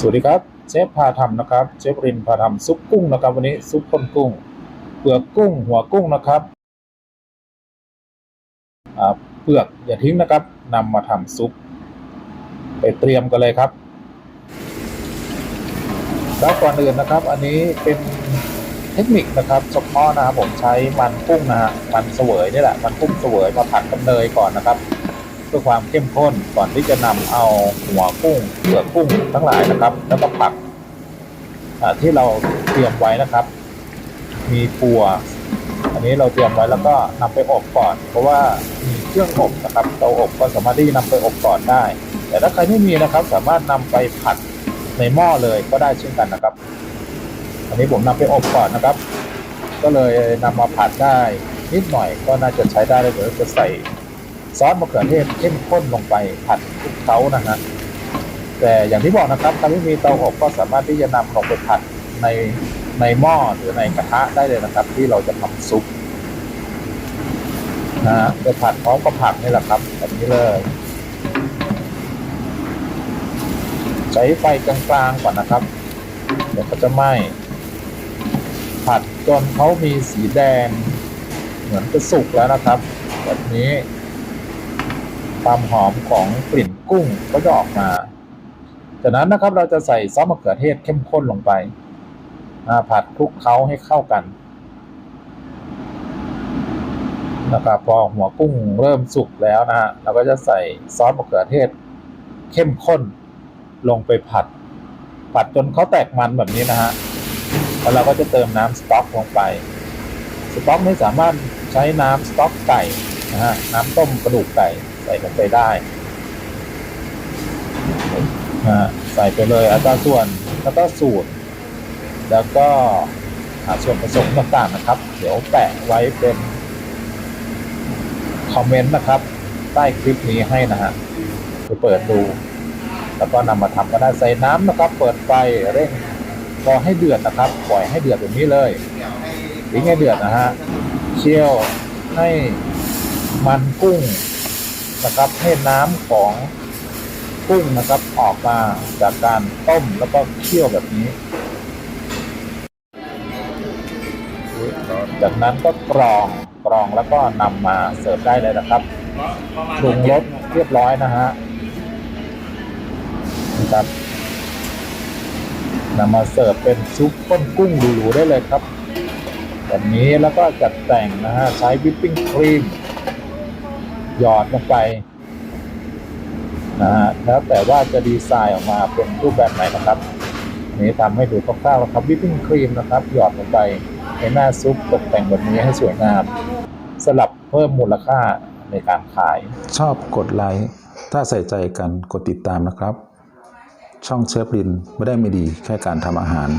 สวัสดีครับเชฟพาทำนะครับเชฟรินพาทำซุปกุ้งนะครับ วันนี้ซุปข้นกุ้งเปลือกกุ้ง หัวกุ้งนะครับเปลือกอย่าทิ้งนะครับนำมาทำซุป ไปเตรียมกันเลยครับแล้วก่อนอื่นนะครับ อันนี้เป็นเทคนิคนะครับเฉพาะนะครับผมใช้มันกุ้งนะฮะมันเสวยนี่แหละมันกุ้งเสวยมาผัดกับเนยก่อนนะครับ พื่อความเข้มข้นก่อนที่จะนำเอาหัวกุ้งเปลือกกุ้งทั้งหลายนะครับ แล้วก็ผักที่เราเตรียมไว้นะครับ มีปัวอันนี้เราเตรียมไว้แล้วก็นำไปอบก่อน เพราะว่ามีเครื่องอบนะครับเตาอบก็สามารถที่จะนำไปอบก่อนได้ แต่ถ้าใครไม่มีนะครับ สามารถนำไปผัดในหม้อเลยก็ได้เช่นกันนะครับ อันนี้ผมนำไปอบก่อนนะครับ ก็เลยนำมาผัดได้นิดหน่อยก็น่าจะใช้ได้เลยเดี๋ยวจะใส่ ซอสมะเขือเทศเข้มข้นลงไปผัดคลุกเคล้านะฮะแต่อย่างที่บอกนะครับถ้าไม่มีเตาอบก็สามารถที่จะนำลงไปผัดในในหม้อหรือในกระทะได้เลยนะครับ ที่เราจะทำซุปนะฮะไปผัดพร้อมกับผักนี่แหละครับแบบนี้เลยใช้ไฟกลางๆก่อนนะครับ เดี๋ยวก็จะไหม้ผัดจนเขามีสีแดง เหมือนจะสุกแล้วนะครับ แบบนี้ ความหอมของกลิ่นกุ้งก็จะออกมา จากนั้นนะครับเราจะใส่ซอสมะเขือเทศเข้มข้นลงไปอ่าผัดคลุกเคล้าให้เข้ากันนะครับพอหัวกุ้งเริ่มสุกแล้วนะฮะเราก็จะใส่ซอสมะเขือเทศ เข้มข้นลงไปผัด ผัดจนเขาแตกมันแบบนี้นะฮะแล้วเราก็จะเติมน้ำสต๊อกลงไปสต๊อกนี้สามารถใช้น้ำสต๊อกไก่นะฮะน้ำต้มกระดูกไก่ ใส่ลงไปได้ฮะใส่ไปเลยอัตราส่วนแล้วก็สูตร แล้วก็หาส่วนผสมต่างๆนะครับ เดี๋ยวแปะไว้เป็นคอมเมนต์นะครับ ใต้คลิปนี้ให้นะฮะไปเปิดดู แล้วก็นำมาทำก็ได้ใส่น้ำนะครับ เปิดไฟเร่งพอให้เดือดนะครับ ปล่อยให้เดือดแบบนี้เลยทิ้งให้เดือดนะฮะเคี่ยวให้มันกุ้ง นะครับ ให้น้ำของกุ้งนะครับออกมาจากการต้มแล้วก็เคี่ยวแบบนี้ จากนั้นก็กรองกรองแล้วก็นำมาเสิร์ฟได้เลยนะครับปรุงรสเรียบร้อยนะฮะนะครับนำมาเสิร์ฟเป็นซุปข้นกุ้งหรูๆได้เลยครับแบบนี้แล้วก็จัดแต่งนะฮะใช้วิปปิ้งครีม หยอดลงไปนะฮะแล้วแต่ว่าจะดีไซน์ออกมาเป็นรูปแบบไหนนะครับนี่ทำให้ดูคร่าวๆแล้วครับวิปปิ้งครีมนะครับ หยอดลงไปในหน้าซุปตกแต่งแบบนี้ให้สวยงาม สลับเพิ่มมูลค่าในการขาย ชอบกดไลค์ถ้าใส่ใจกันกดติดตามนะครับ ช่องเชฟลินไม่ได้ไม่ดีแค่การทำอาหาร